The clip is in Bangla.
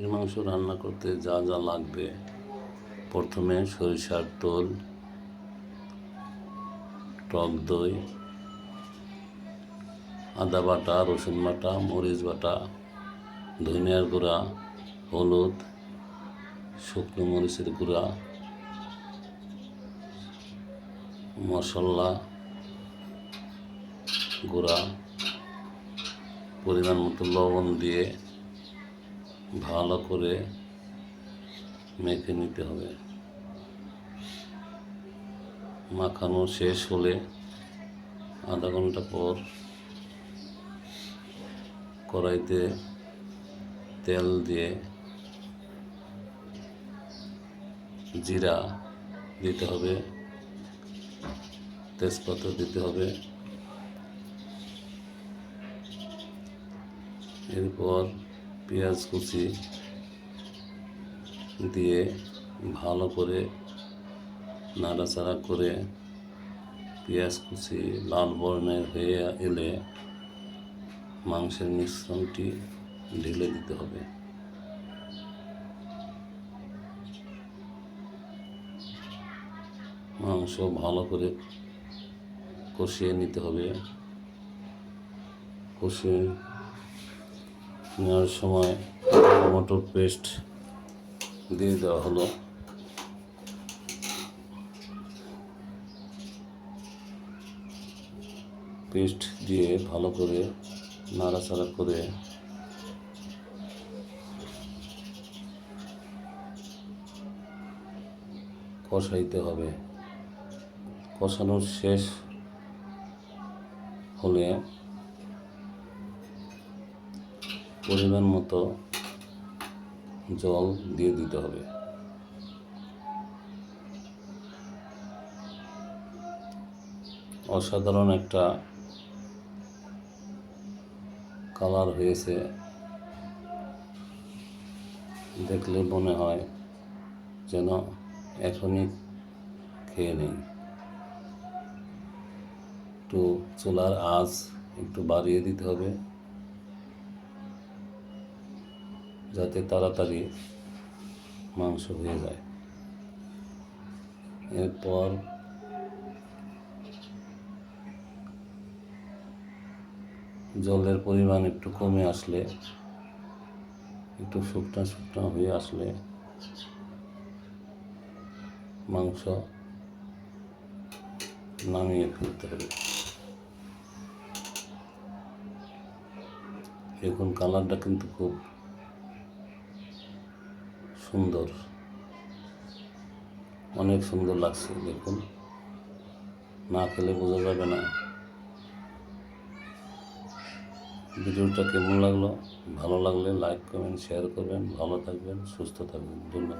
খাসির মাংস রান্না করতে যা যা লাগবে, প্রথমে সরিষার তেল, টক দই, আদা বাটা, রসুন বাটা, মরিচ বাটা, ধনিয়ার গুঁড়া, হলুদ, শুকনো মরিচের গুঁড়া, মশলা গুঁড়া, পরিমাণ মতো লবণ দিয়ে ভালো করে মেখে নিতে হবে। মাখানো শেষ হলে আধা ঘণ্টা পর কড়াইতে তেল দিয়ে জিরা দিতে হবে, তেজপাতা দিতে হবে। এরপর পেঁয়াজ কুচি দিয়ে ভালো করে নাড়াচাড়া করে পেঁয়াজ কুচি লাল বর্ণের হয়ে এলে মাংসের মিশ্রণটি ঢেলে দিতে হবে। মাংস ভালো করে কষিয়ে নিতে হবে। কষিয়ে নেওয়ার সময় টমেটো পেস্ট দিয়ে দেওয়া হলো। পেস্ট দিয়ে ভালো করে নাড়াচাড়া করে কষাইতে হবে। কষানোর শেষ হলে পরিমাণ মতো জল দিয়ে দিতে হবে। অসাধারণ একটা কালার হয়েছে। দেখলে মনে হয় যেন এখনই খেয়ে নেই। একটু চুলার আঁচ একটু বাড়িয়ে দিতে হবে। যাতে তাড়াতাড়ি মাংস হয়ে যায়। এরপর জলের পরিমাণ একটু কমে আসলে, একটু শুকনা শুকনা হয়ে আসলে মাংস নামিয়ে ফেলতে হবে। এখন কালারটা কিন্তু খুব সুন্দর। অনেক সুন্দর লাগছে, দেখুন। না খেলে বোঝা যাবে না। ভিডিওটা কেমন লাগল? ভালো লাগলে লাইক করবেন শেয়ার করবেন। ভালো থাকবেন, সুস্থ থাকবেন। ধন্যবাদ।